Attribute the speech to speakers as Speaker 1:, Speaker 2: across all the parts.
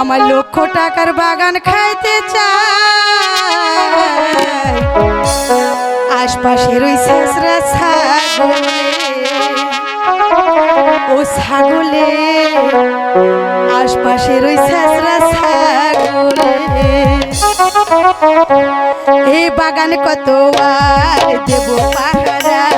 Speaker 1: আমার লক্ষ টাকার বাগান খাইতে চাই। আশপাশের ওই শেষরা ছাগলে। ও ছাগলে, আশপাশের ওই শেষরা ছাগলে। এ বাগান কত আর দেব পাহারা?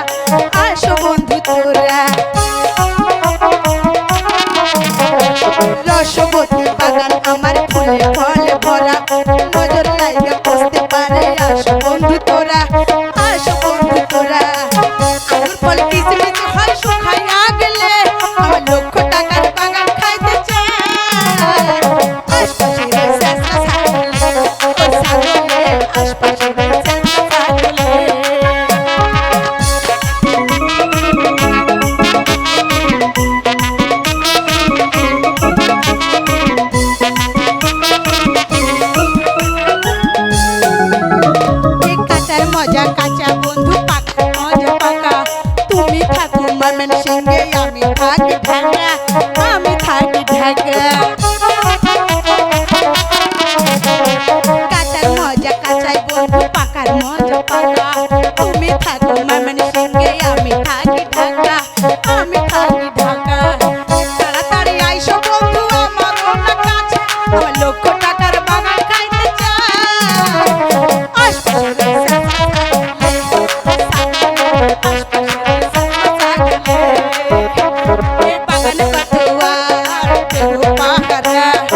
Speaker 1: ওরা বন্ধু পাকা মজা পাকা তুমি থাকো ময়মনসিংহে আমি থাকি ঢাকা। আমি থাকি ঢাকা। cara